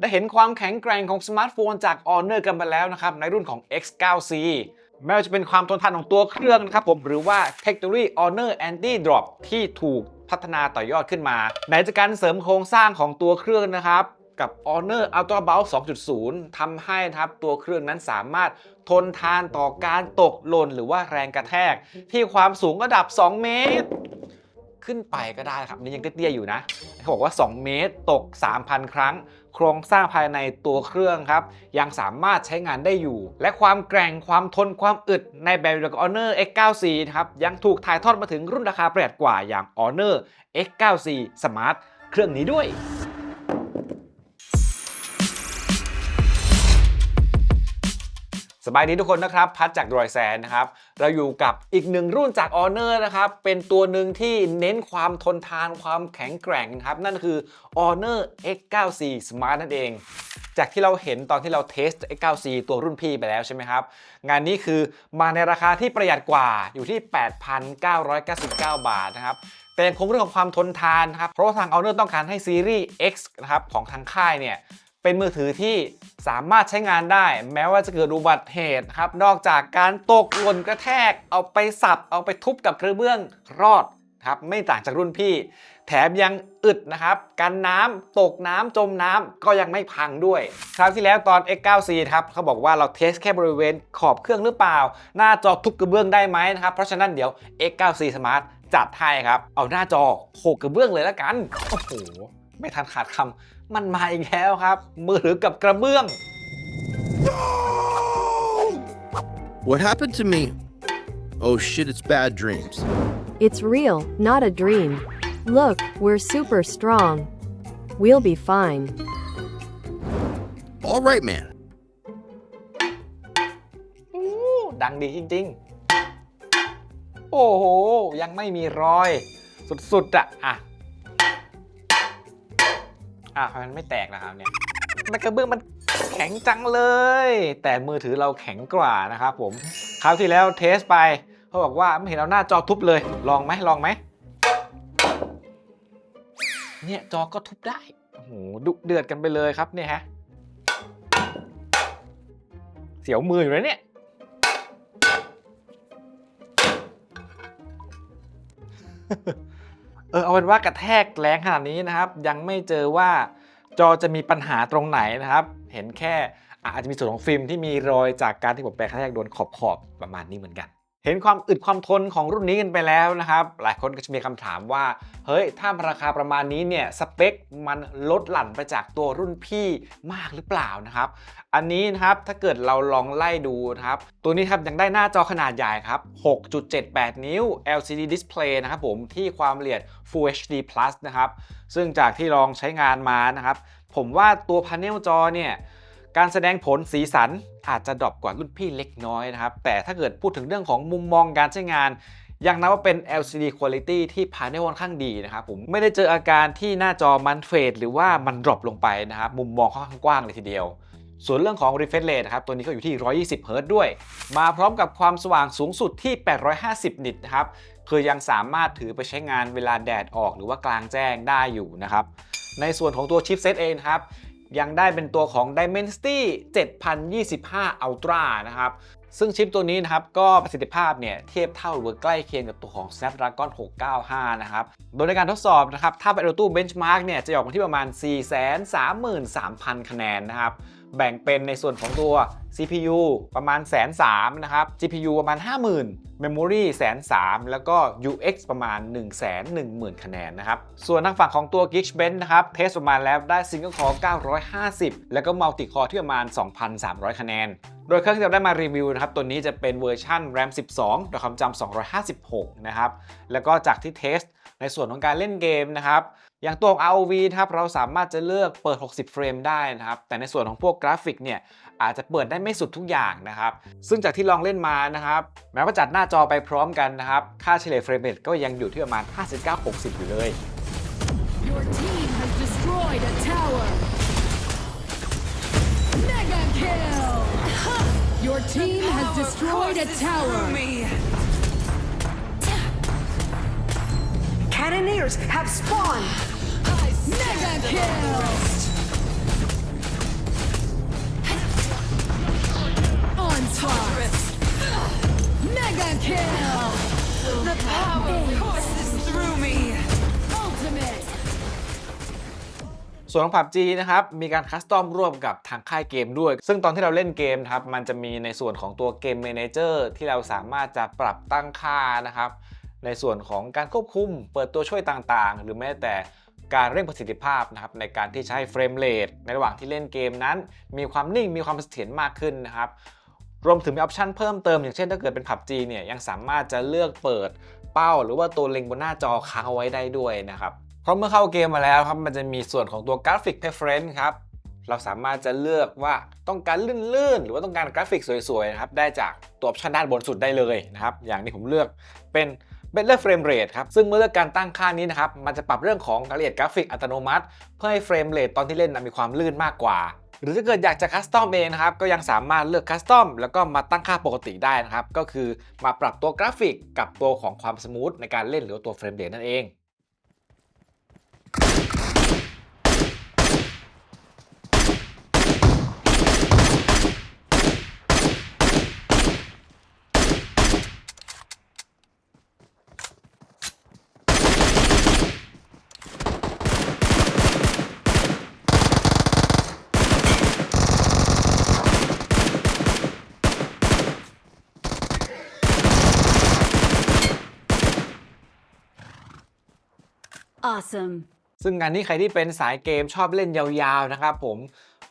ได้เห็นความแข็งแกร่งของสมาร์ทโฟนจาก Honor กันไปแล้วนะครับ ในรุ่นของ X9C ไม่ว่าจะเป็นความทนทานของตัวเครื่องนะครับผมหรือว่าเทคโนโลยี Honor Anti Drop ที่ถูกพัฒนาต่อยอดขึ้นมา ไหนจาการเสริมโครงสร้างของตัวเครื่องนะครับ กับ Honor Ultra b o u t 2.0 ทำให้นะครับตัวเครื่องนั้นสามารถทนทานต่อการตกหล่นหรือว่าแรงกระแทก ที่ความสูงระดับ 2 เมตร ขึ้นไปก็ได้ครับนี่ยังเตี้ยอยู่นะเขาบอกว่า 2 เมตรตก 3,000 ครั้ง โครงสร้างภายในตัวเครื่องครับ ยังสามารถใช้งานได้อยู่ และความแกร่งความทนความอึดในแบบเดียวกับ Honor X9C ครับยังถูกถ่ายทอดมาถึงรุ่นราคาประหยัดกว่าอย่าง Honor X9C Smart เครื่องนี้ด้วยสบายดีทุกคนนะครับ พัดจากดรอยแซนนะครับ เราอยู่กับอีกหนึ่งรุ่นจาก Honor นะครับ เป็นตัวหนึ่งที่เน้นความทนทานความแข็งแกร่งครับ นั่นคือ Honor X9C Smart นั่นเอง จากที่เราเห็นตอนที่เราเทส X9C ตัวรุ่นพี่ไปแล้วใช่ไหมครับ งานนี้คือมาในราคาที่ประหยัดกว่าอยู่ที่ 8,999 บาทนะครับแต่ยังคงเรื่องของความทนทานครับ เพราะว่าทาง Honor ต้องการให้ซีรีส์ X นะครับของทางค่ายเนี่ย เป็นมือถือที่สามารถใช้งานได้ แม้ว่าจะเกิดอุบัติเหตุครับ นอกจากการตกหล่นกระแทก เอาไปสับ เอาไปทุบกับกระเบื้องรอดครับไม่ต่างจากรุ่นพี่ แถมยังอึดนะครับกันน้ำตกน้ำจมน้ำก็ยังไม่พังด้วย คราวที่แล้วตอน X9C ครับเขาบอกว่าเราเทสแค่บริเวณขอบเครื่องหรือเปล่า หน้าจอทุบกระเบื้องได้ไหมนะครับ เพราะฉะนั้นเดี๋ยว X9C Smart จัดให้ครับ เอาหน้าจอโขกกระเบื้องเลยละกัน โอ้โห ไม่ทันขาดคำ มันมาอีกแล้วครับ มือถือกับกระเบื้อง What happened to me? Oh shit, it's bad dreams. It's real, not a dream. Look, we're super strong. We'll be fine. All right, man. อู้ดังดีจริง ๆ โอ้โห ยังไม่มีรอย สุด ๆอะอะ อะมมันไม่แตกนะครับเนี่ยมันกระเบื้องมันแข็งจังเลย แต่มือถือเราแข็งกว่านะครับผมคราวที่แล้วเทสไปเขาบอกว่าไม่เห็นเอาหน้าจอทุบเลย ลองไหมลองไหมเนี่ยจอก็ทุบได้โอ้โหดุเดือดกันไปเลยครับเนี่ยฮะเสียวมืออยู่แล้วเนี่ย ออเอาเป็นว่ากระแทกแรงขนาดนี้นะครับ ยังไม่เจอว่าจอจะมีปัญหาตรงไหนนะครับ เห็นแค่อะอาจจะมีส่วนของฟิล์มที่มีรอยจากการที่ผมไปกระแทกโดนขอบขอบๆประมาณนี้เหมือนกัน เห็นความอึดความทนของรุ่นนี้กันไปแล้วนะครับ หลายคนก็จะมีคำถามว่า เฮ้ย ถ้าราคาประมาณนี้เนี่ย สเปคมันลดหลั่นไปจากตัวรุ่นพี่มากหรือเปล่านะครับ อันนี้นะครับ ถ้าเกิดเราลองไล่ดูนะครับ ตัวนี้ครับยังได้หน้าจอขนาดใหญ่ครับ 6.78 นิ้ว LCD Display นะครับผม ที่ความละเอียด Full HD Plus นะครับ ซึ่งจากที่ลองใช้งานมานะครับ ผมว่าตัวพาเนลจอเนี่ย การแสดงผลสีสันอาจจะดรอปกว่ารุ่นพี่เล็กน้อยนะครับ แต่ถ้าเกิดพูดถึงเรื่องของมุมมองการใช้งาน ยังนับว่าเป็น LCD Quality ที่พาเนลค่อนข้างดีนะครับผมไม่ได้เจออาการที่หน้าจอมันเฟดหรือว่ามันดรอปลงไปนะครับมุมมองค่อนข้างกว้างเลยทีเดียวส่วนเรื่องของ refresh rate นะครับ ตัวนี้ก็อยู่ที่ 120 Hz ด้วย มาพร้อมกับความสว่างสูงสุดที่ 850 นิตนะครับ คือยังสามารถถือไปใช้งานเวลาแดดออกหรือว่ากลางแจ้งได้อยู่นะครับ ในส่วนของตัวชิปเซตเองครับ ยังได้เป็นตัวของ Dimensity 7025 Ultra นะครับ ซึ่งชิปตัวนี้นะครับ ก็ประสิทธิภาพเนี่ยเทียบเท่าหรือใกล้เคียงกับตัวของ Snapdragon 695 นะครับ โดยในการทดสอบนะครับ ถ้าเป็น Auto Benchmark เนี่ยจะออกมาที่ประมาณ 433,000 คะแนนนะครับ แบ่งเป็นในส่วนของตัว CPU ประมาณแสนสามนะครับ GPU ประมาณ 50,000 Memory แสนสามแล้วก็ UX ประมาณ 1 1 0 0 0 0 คะแนนนะครับ ส่วนทางฝั่งของตัว Geekbench นะครับ เทสประมาณแล้วได้ Single Core 950 แล้วก็ Multi Core ที่ประมาณ 2,300 คะแนน โดยเครื่องที่เราได้มารีวิวนะครับ ตัวนี้จะเป็นเวอร์ชัน RAM 12โดยความจำ256 นะครับ แล้วก็จากที่เทสในส่วนของการเล่นเกมนะครับ อย่างตัวของ ROV นะครับ เราสามารถจะเลือกเปิด 60 เฟรมได้นะครับ แต่ในส่วนของพวกกราฟิกเนี่ย อาจจะเปิดได้ไม่สุดทุกอย่างนะครับ ซึ่งจากที่ลองเล่นมานะครับ แม้ว่าจัดหน้าจอไปพร้อมกันนะครับ ค่าเฉลี่ยเฟรมเรทก็ยังอยู่ที่ประมาณ 59-60 อยู่เลย Your team has destroyed a tower. Mega kill. Your team has destroyed a tower. Cannoneers have spawned! ส่วนของ PUBG นะครับ มีการคัสตอมร่วมกับทางค่ายเกมด้วย ซึ่งตอนที่เราเล่นเกมครับ มันจะมีในส่วนของตัวเกม Manager ที่เราสามารถจะปรับตั้งค่านะครับ ในส่วนของการควบคุม เปิดตัวช่วยต่างๆ หรือแม้แต่การเร่งประสิทธิภาพนะครับในการที่ใช้เฟรมเรทในระหว่างที่เล่นเกมนั้น มีความนิ่งมีความเสถียรมากขึ้นนะครับรวมถึงมีออปชันเพิ่มเติมอย่างเช่นถ้าเกิดเป็น PUBG เนี่ยยังสามารถจะเลือกเปิดเป้า หรือว่าตัวเล็งบนหน้าจอค้างเอาไว้ได้ด้วยนะครับ เพราะเมื่อเข้าเกมมาแล้วครับมันจะมีส่วนของตัวกราฟิก preference ครับเราสามารถจะเลือกว่าต้องการลื่นๆ หรือว่าต้องการกราฟิกสวยๆนะครับได้จากตัวออปชันด้านบนสุดได้เลยนะครับอย่างที่ผมเลือกเป็น Better Frame Rate ครับซึ่งเมื่อเลือกการตั้งค่านี้นะครับมันจะปรับเรื่องของรายละเอียดกราฟิกอัตโนมัติ เพื่อให้เฟรมเรทตอนที่เล่นนะมีความลื่นมากกว่า หรือถ้าเกิดอยากจะคัสตอมเองนะครับก็ยังสามารถเลือกคัสตอมแล้วก็มาตั้งค่าปกติได้นะครับก็คือมาปรับตัวกราฟิกกับตัวของความสมูทในการเล่นหรือตัวเฟรมเรทนั่นเอง Awesome. ซึ่งงานนี้ใครที่เป็นสายเกมชอบเล่นยาวๆนะครับผม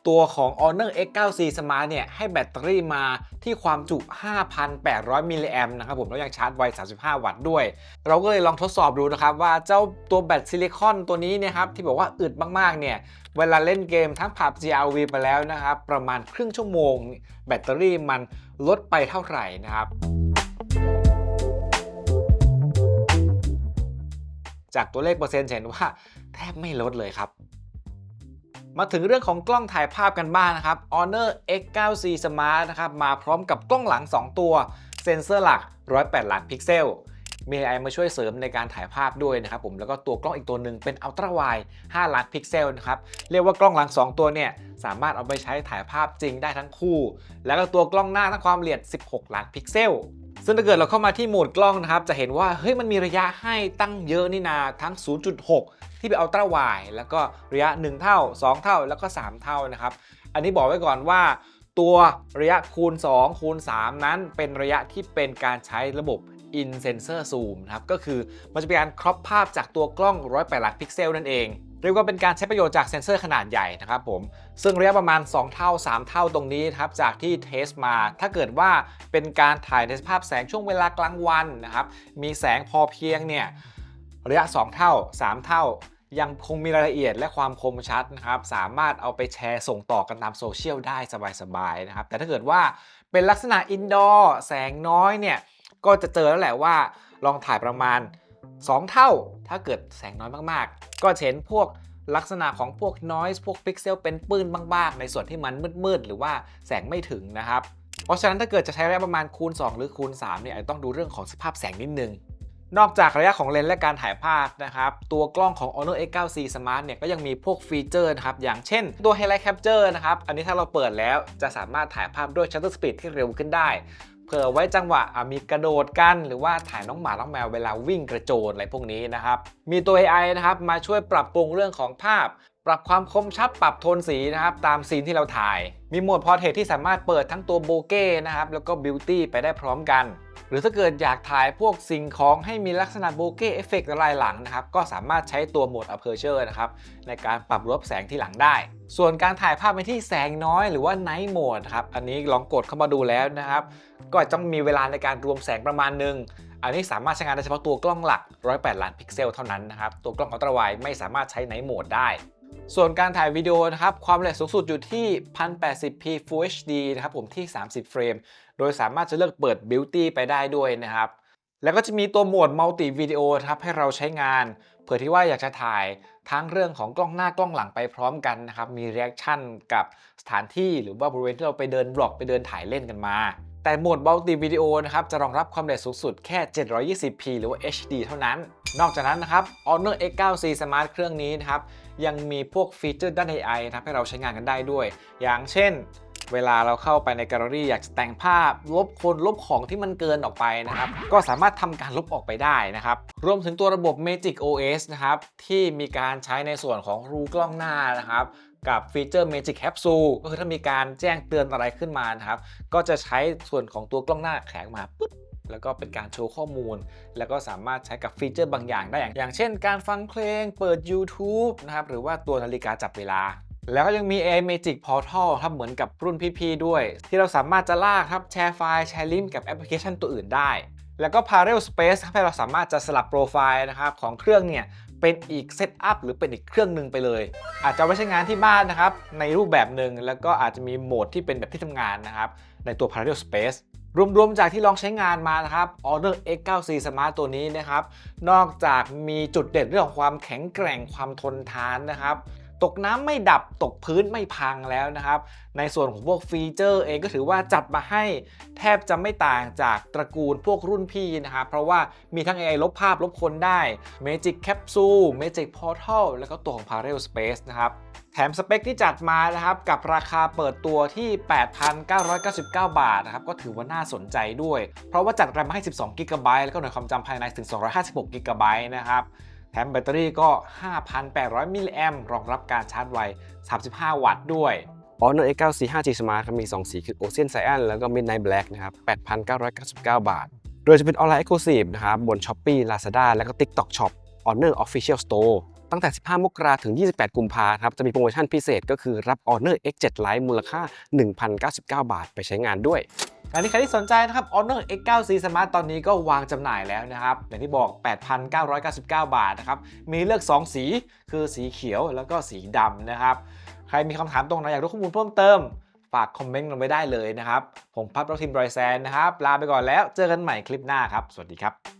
ตัวของ Honor X9C Smart เนี่ยให้แบตเตอรี่มาที่ความจุ 5,800 มิลลิแอมนะครับผมแล้วยังชาร์จไว 35 วัตต์ด้วย เราก็เลยลองทดสอบดูนะครับ ว่าเจ้าตัวแบตซิลิคอนตัวนี้เนี่ยครับที่บอกว่าอึดมากๆเนี่ยเวลาเล่นเกมทั้ง PUBG RV ไปแล้วนะครับ ประมาณครึ่งชั่วโมง แบตเตอรี่มันลดไปเท่าไหร่นะครับ จากตัวเลขเปอร์เซ็นต์เห็นว่าแทบไม่ลดเลยครับ มาถึงเรื่องของกล้องถ่ายภาพกันบ้างนะครับ Honor X9C Smart นะครับมาพร้อมกับกล้องหลัง 2 ตัว เซ็นเซอร์หลัก 108 ล้านพิกเซลมี AI มาช่วยเสริมในการถ่ายภาพด้วยนะครับผมแล้วก็ตัวกล้องอีกตัวหนึ่งเป็น Ultra Wide 5ล้านพิกเซลนะครับเรียกว่ากล้องหลัง 2 ตัวเนี่ยสามารถเอาไปใช้ถ่ายภาพจริงได้ทั้งคู่ แล้วก็ตัวกล้องหน้าทั้งความละเอียด 16 ล้านพิกเซล ซึ่งถ้าเกิดเราเข้ามาที่โหมดกล้องนะครับ จะเห็นว่าเฮ้ยมันมีระยะให้ตั้งเยอะนี่นาทั้ง 0.6 ที่เป็นอัลตร้าไวแล้วก็ระยะ 1 เท่า 2 เท่าแล้วก็ 3 เท่านะครับ อันนี้บอกไว้ก่อนว่าตัวระยะคูณ 2 คูณ 3 นั้นเป็นระยะที่เป็นการใช้ระบบ in sensor zoom นะครับ ก็คือมันจะเป็นการครอปภาพจากตัวกล้อง108ล้านพิกเซลนั่นเอง เรียกว่าเป็นการใช้ประโยชน์จากเซ็นเซอร์ขนาดใหญ่นะครับผม ซึ่งระยะประมาณ 2 เท่า 3 เท่าตรงนี้ครับจากที่เทสมา ถ้าเกิดว่าเป็นการถ่ายในสภาพแสงช่วงเวลากลางวันนะครับมีแสงพอเพียงเนี่ยระยะ 2 เท่า 3 เท่ายังคงมีรายละเอียดและความคมชัดนะครับ สามารถเอาไปแชร์ส่งต่อกันตามโซเชียลได้สบายๆนะครับ แต่ถ้าเกิดว่าเป็นลักษณะอินดอร์แสงน้อยเนี่ย ก็จะเจอแล้วแหละว่าลองถ่ายประมาณ 2 เท่า ถ้าเกิดแสงน้อยมากๆ ก็เห็นพวกลักษณะของพวก noise พวกพิกเซลเป็นปื้นบ้างๆ ในส่วนที่มันมืดๆ หรือว่าแสงไม่ถึงนะครับ เพราะฉะนั้นถ้าเกิดจะใช้ระยะประมาณคูณ 2 หรือคูณ 3 เนี่ยอาจจะต้องดูเรื่องของสภาพแสงนิดนึง นอกจากระยะของเลนส์และการถ่ายภาพนะครับ ตัวกล้องของ Honor X9C Smart เนี่ยก็ยังมีพวกฟีเจอร์นะครับ อย่างเช่นตัว Highlight Capture นะครับ อันนี้ถ้าเราเปิดแล้วจะสามารถถ่ายภาพด้วย Shutter Speed ที่เร็วขึ้นได้ เผื่อไว้จังหวะมีกระโดดกัน หรือว่าถ่ายน้องหมา น้องแมวเวลาวิ่งกระโจนอะไรพวกนี้นะครับ มีตัว AI นะครับมาช่วยปรับปรุงเรื่องของภาพ ปรับความคมชัดปรับโทนสีนะครับตามซีนที่เราถ่าย มีโหมดพอร์เทรตที่สามารถเปิดทั้งตัวโบเก้นะครับแล้วก็บิวตี้ไปได้พร้อมกัน หรือถ้าเกิดอยากถ่ายพวกสิ่งของให้มีลักษณะโบเก้เอฟเฟกต์ลายหลังนะครับก็สามารถใช้ตัวโหมด Aperture นะครับในการปรับลดแสงที่หลังได้ ส่วนการถ่ายภาพไปที่แสงน้อยหรือว่า Night Mode ครับอันนี้ลองกดเข้ามาดูแล้วนะครับก็ต้องมีเวลาในการรวมแสงประมาณหนึ่งอันนี้สามารถใช้งานได้เฉพาะตัวกล้องหลัก 108 ล้านพิกเซลเท่านั้นนะครับตัวกล้องอัลตร้าไวด์ไม่สามารถใช้ Night Mode ได้ ส่วนการถ่ายวิดีโอนะครับ ความละเอียดสูงสุดอยู่ที่ 1080p Full HD นะครับผมที่ 30 เฟรม โดยสามารถจะเลือกเปิด Beauty ไปได้ด้วยนะครับ แล้วก็จะมีตัวโหมด Multi Video นะครับให้เราใช้งาน เผื่อที่ว่าอยากจะถ่ายทั้งเรื่องของกล้องหน้ากล้องหลังไปพร้อมกันนะครับ มี Reaction กับสถานที่หรือว่าบริเวณที่เราไปเดินบล็อกไปเดินถ่ายเล่นกันมา แต่โหมด Multi Video นะครับจะรองรับความละเอียดสูงสุดแค่ 720p หรือว่า HD เท่านั้น นอกจากนั้นนะครับ Honor X9C Smart เครื่องนี้นะครับยังมีพวกฟีเจอร์ด้าน AI นะครับให้เราใช้งานกันได้ด้วย อย่างเช่นเวลาเราเข้าไปในแกลเลอรี่อยากจะแต่งภาพ ลบคนลบของที่มันเกินออกไปนะครับ ก็สามารถทำการลบออกไปได้นะครับ รวมถึงตัวระบบ Magic OS นะครับ ที่มีการใช้ในส่วนของรูกล้องหน้านะครับ กับฟีเจอร์ Magic Capsule ก็คือถ้ามีการแจ้งเตือนอะไรขึ้นมานะครับ ก็จะใช้ส่วนของตัวกล้องหน้าแข็งมาปุ๊บแล้วก็เป็นการโชว์ข้อมูล แล้วก็สามารถใช้กับฟีเจอร์บางอย่างได้ อย่างางเช่น การฟังเพลง เปิด YouTube นะครับ หรือว่าตัวนาฬิกาจับเวลา แล้วก็ยังมี AI Magic Portal ครับเหมือนกับรุ่นพี่ๆด้วย ที่เราสามารถจะลากครับแชร์ไฟล์แชร์ลิงก์กับแอปพลิเคชันตัวอื่นได้ แล้วก็ Parallel Space ครับให้เราสามารถจะสลับโปรไฟล์นะครับของเครื่องเนี่ย เป็นอีกเซตอัพหรือเป็นอีกเครื่องหนึ่งไปเลย อาจจะไว้ใช้งานที่บ้านนะครับ ในรูปแบบหนึ่งแล้วก็อาจจะมีโหมดที่เป็นแบบที่ทำงานนะครับ ในตัว Parallel Space รวมๆ จากที่ลองใช้งานมานะครับ Honor x9c Smart ตัวนี้นะครับ นอกจากมีจุดเด่นเรื่องของความแข็งแกร่งความทนทานนะครับ ตกน้ำไม่ดับตกพื้นไม่พังแล้วนะครับ ในส่วนของพวกฟีเจอร์เองก็ถือว่าจัดมาให้แทบจะไม่ต่างจากตระกูลพวกรุ่นพี่นะครับเพราะว่ามีทั้ง AI ลบภาพลบคนได้ Magic Capsule Magic Portal แล้วก็ตัวของ Parallel Space นะครับแถมสเปคที่จัดมานะครับกับราคาเปิดตัวที่ 8,999 บาทนะครับก็ถือว่าน่าสนใจด้วย เพราะว่าจัดแรมมาให้ 12 g b แล้วก็หน่วยความจำภายในถึง 256 g b นะครับ ถมแบตเตอรี่ก็ 5,800 มิลลิแอมรองรับการชาร์จไว 35 วัตต์ด้วย Honor X94 5G Smart ครับมี 2 สีคือ Ocean Cyan แล้วก็ Midnight Black นะครับ 8,999 บาท โดยจะเป็น Online Exclusive นะครับ บน Shopee Lazada แล้วก็ TikTok Shop Honor Official Store ตั้งแต่ 15 มกราถึง 28 กุมภาครับ จะมีโปรโมชั่นพิเศษก็คือรับ Honor X7 Lite มูลค่า 1,099 บาท ไปใช้งานด้วย อันนี้ใครที่สนใจนะครับ Honor X9C Smart ตอนนี้ก็วางจำหน่ายแล้วนะครับ อย่างที่บอก 8,999 บาทนะครับ มีเลือก 2 สี คือสีเขียวแล้วก็สีดำนะครับ ใครมีคำถามตรงไหนอยากรู้ข้อมูลเพิ่มเติม ฝากคอมเมนต์ลงไปได้เลยนะครับ ผมพับรทีมบรอยแซนนะครับ ลาไปก่อนแล้ว เจอกันใหม่คลิปหน้าครับ สวัสดีครับ